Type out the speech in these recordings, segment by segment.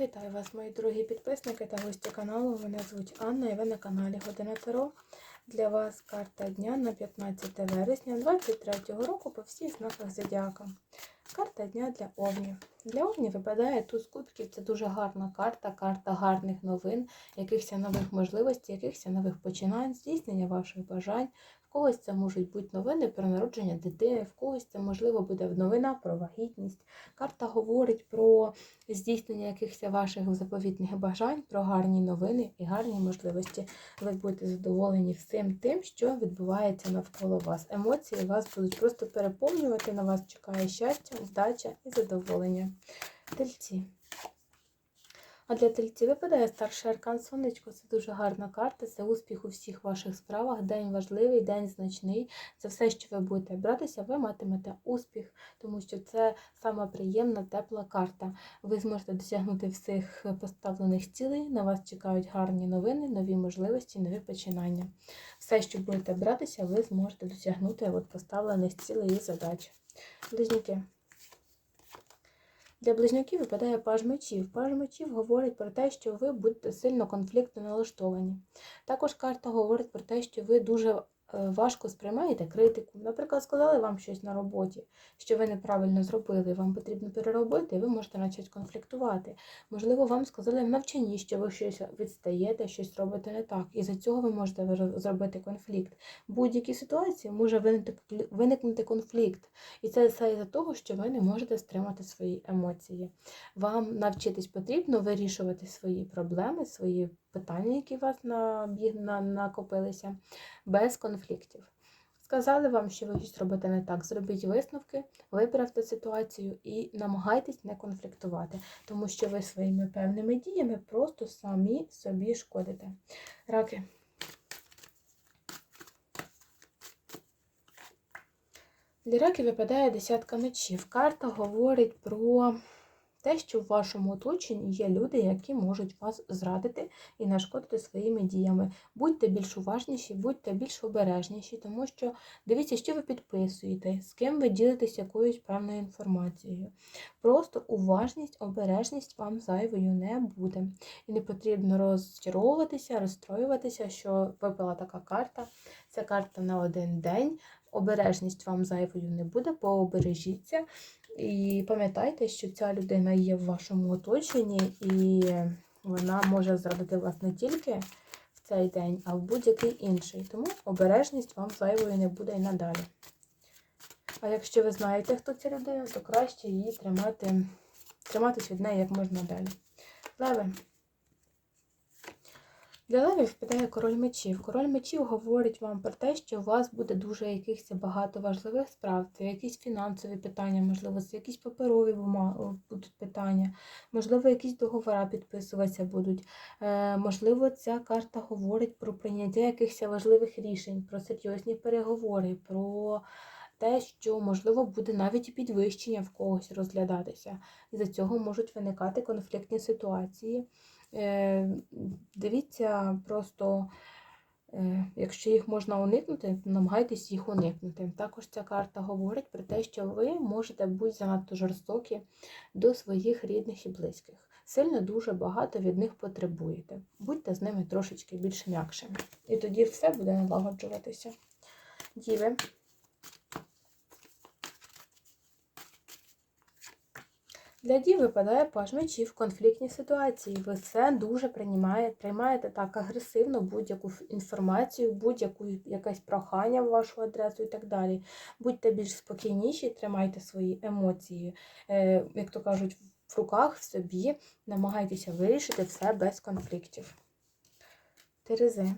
Вітаю вас, мої дорогі підписники та гості каналу. Мене звуть Анна і ви на каналі Година Таро. Для вас карта дня на 15 вересня 2023 року по всіх знаках Зодіака. Карта дня для Овнів. Для Овнів випадає туз кубків. Це дуже гарна карта, карта гарних новин, якихось нових можливостей, якихось нових починань, здійснення ваших бажань. Когось це можуть бути новини про народження дитини, в когось це можливо буде новина про вагітність. Карта говорить про здійснення якихось ваших заповітних бажань, про гарні новини і гарні можливості. Ви будете задоволені всім тим, що відбувається навколо вас. Емоції вас будуть просто переповнювати, на вас чекає щастя, здача і задоволення. Тельці. А для тельців випадає старший аркан сонечко. Це дуже гарна карта, це успіх у всіх ваших справах. День важливий, день значний. Це все, що ви будете братися, ви матимете успіх, тому що це сама приємна, тепла карта. Ви зможете досягнути всіх поставлених цілей. На вас чекають гарні новини, нові можливості, нові починання. Все, що будете братися, ви зможете досягнути от поставлених цілей і задач. Близнюки. Для близнюків випадає паж мечів. Паж мечів говорить про те, що ви будете сильно конфліктно налаштовані. Також карта говорить про те, що ви дуже важко сприймаєте критику. Наприклад, сказали вам щось на роботі, що ви неправильно зробили, вам потрібно переробити, і ви можете почати конфліктувати. Можливо, вам сказали в навчанні, що ви щось відстаєте, щось робите не так. І за цього ви можете зробити конфлікт. В будь-якій ситуації може виникнути конфлікт. І це все із-за того, що ви не можете стримати свої емоції. Вам навчитись потрібно вирішувати свої проблеми, свої питання, які у вас накопилися, без конфліктів. Сказали вам, що ви щось робите не так. Зробіть висновки, виправте ситуацію і намагайтесь не конфліктувати, тому що ви своїми певними діями просто самі собі шкодите. Раки. Для раків випадає десятка мечів. Карта говорить про те, що в вашому оточенні є люди, які можуть вас зрадити і нашкодити своїми діями. Будьте більш уважніші, будьте більш обережніші, тому що дивіться, що ви підписуєте, з ким ви ділитесь якоюсь певною інформацією. Просто уважність, обережність вам зайвою не буде. І не потрібно розчаровуватися, розстроюватися, що випала така карта. Це карта на один день. Обережність вам зайвою не буде, пообережіться. І пам'ятайте, що ця людина є в вашому оточенні, і вона може зрадити вас не тільки в цей день, а в будь-який інший. Тому обережність вам зайвою не буде і надалі. А якщо ви знаєте, хто ця людина, то краще її тримати, триматись від неї як можна далі. Леви. Для левів впадає король мечів. Король мечів говорить вам про те, що у вас буде дуже якихось багато важливих справ, це якісь фінансові питання, можливо, це якісь паперові будуть питання, можливо, якісь договори підписуватися будуть. Е, можливо, ця карта говорить про прийняття якихось важливих рішень, про серйозні переговори, про те, що, можливо, буде навіть і підвищення в когось розглядатися. І за цього можуть виникати конфліктні ситуації. Е, дивіться, просто, е, якщо їх можна уникнути, намагайтесь їх уникнути. Також ця карта говорить про те, що ви можете бути занадто жорстокі до своїх рідних і близьких. Сильно дуже багато від них потребуєте. Будьте з ними трошечки більш м'якшими. І тоді все буде налагоджуватися. Діви. Для дій випадає паж мечів в конфліктній ситуації. Ви все дуже приймаєте, приймаєте так агресивно будь-яку інформацію, будь-яку якесь прохання в вашу адресу і так далі. Будьте більш спокійніші, тримайте свої емоції, е, як то кажуть, в руках, в собі, намагайтеся вирішити все без конфліктів. Терези.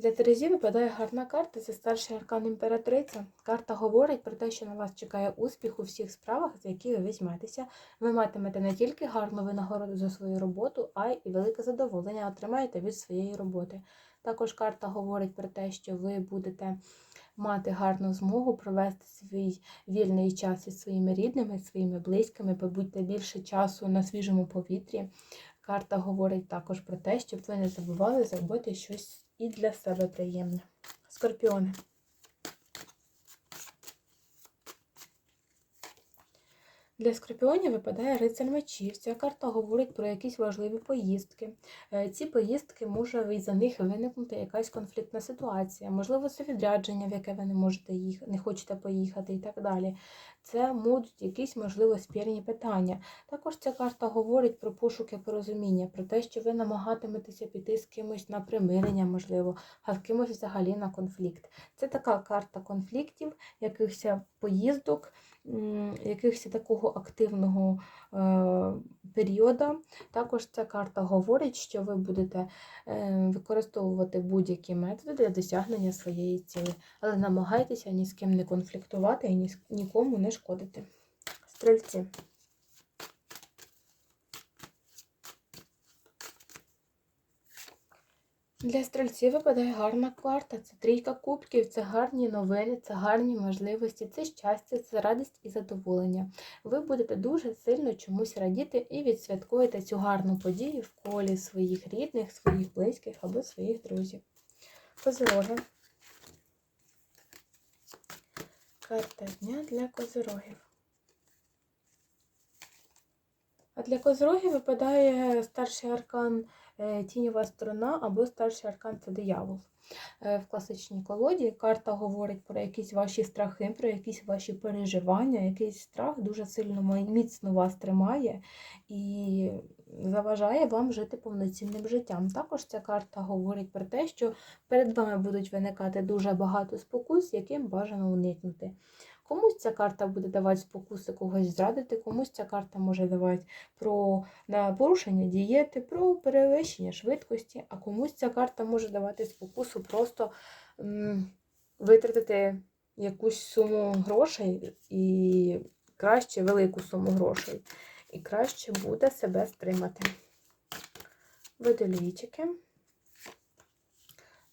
Для Терезі випадає гарна карта, це старший аркан імператриця. Карта говорить про те, що на вас чекає успіх у всіх справах, за які ви візьметеся. Ви матимете не тільки гарну винагороду за свою роботу, а й велике задоволення отримаєте від своєї роботи. Також карта говорить про те, що ви будете мати гарну змогу провести свій вільний час із своїми рідними, своїми близькими, побудьте більше часу на свіжому повітрі. Карта говорить також про те, щоб ви не забували зробити щось і для себе приємне. Скорпіони. Для скорпіонів випадає рицар мечів. Ця карта говорить про якісь важливі поїздки. Е, Ці поїздки може за них виникнути якась конфліктна ситуація, можливо, це відрядження, в яке ви не можете їхати, не хочете поїхати і так далі. Це будуть якісь, можливо, спірні питання. Також ця карта говорить про пошуки порозуміння, про те, що ви намагатиметеся піти з кимось на примирення, можливо, а з кимось взагалі на конфлікт. Це така карта конфліктів, якихось поїздок, якихось такого активного е, періоду. Також ця карта говорить, що ви будете е, використовувати будь-які методи для досягнення своєї цілі, але намагайтеся ні з ким не конфліктувати і ні нікому не шкодити. Стрільці. Для стрільців випадає гарна карта. Це трійка кубків, це гарні новини, це гарні можливості, це щастя, це радість і задоволення. Ви будете дуже сильно чомусь радіти і відсвяткуєте цю гарну подію в колі своїх рідних, своїх близьких або своїх друзів. Козироги. Карта дня для козирогів. А для козирогів випадає старший аркан тіньова сторона або старший аркан це диявол. Е, В класичній колоді карта говорить про якісь ваші страхи, про якісь ваші переживання, якийсь страх дуже сильно міцно вас тримає і заважає вам жити повноцінним життям. Також ця карта говорить про те, що перед вами будуть виникати дуже багато спокус, яким бажано уникнути. Комусь ця карта буде давати спокуси когось зрадити, комусь ця карта може давати про порушення дієти, про перевищення швидкості, а комусь ця карта може давати спокусу просто м, витратити якусь суму грошей і краще велику суму грошей. І краще буде себе стримати. Водолійчики.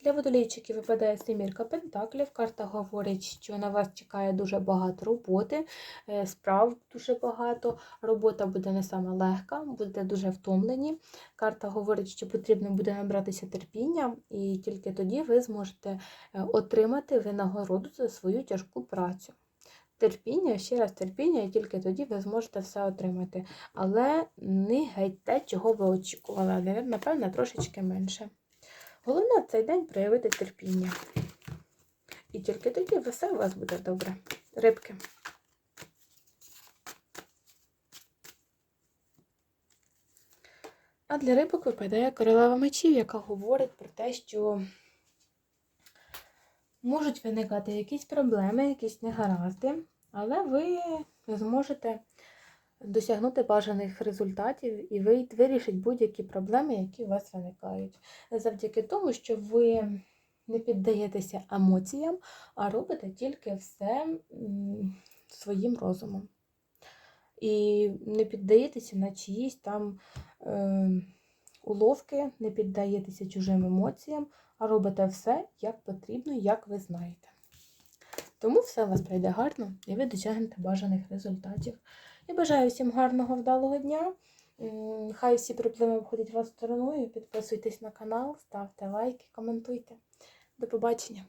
Для водолійчиків випадає семірка пентаклів. Карта говорить, що на вас чекає дуже багато роботи, е, справ дуже багато. Робота буде не саме легка, будете дуже втомлені. Карта говорить, що потрібно буде набратися терпіння, і тільки тоді ви зможете е, отримати винагороду за свою тяжку працю. Терпіння, ще раз терпіння, і тільки тоді ви зможете все отримати. Але не геть те, чого ви очікували, напевно, трошечки менше. Головне в цей день проявити терпіння. І тільки тоді все у вас буде добре. Рибки. А для рибок випадає королева мечів, яка говорить про те, що можуть виникати якісь проблеми, якісь негаразди, але ви зможете досягнути бажаних результатів і ви вирішить будь-які проблеми, які у вас виникають. Завдяки тому, що ви не піддаєтеся емоціям, а робите тільки все своїм розумом. І не піддаєтеся на чиїсь там е, уловки, не піддаєтеся чужим емоціям, а робите все, як потрібно, як ви знаєте. Тому все у вас пройде гарно і ви досягнете бажаних результатів. Я бажаю всім гарного вдалого дня. Хай всі проблеми обходять вас стороною. Підписуйтесь на канал, ставте лайки, коментуйте. До побачення!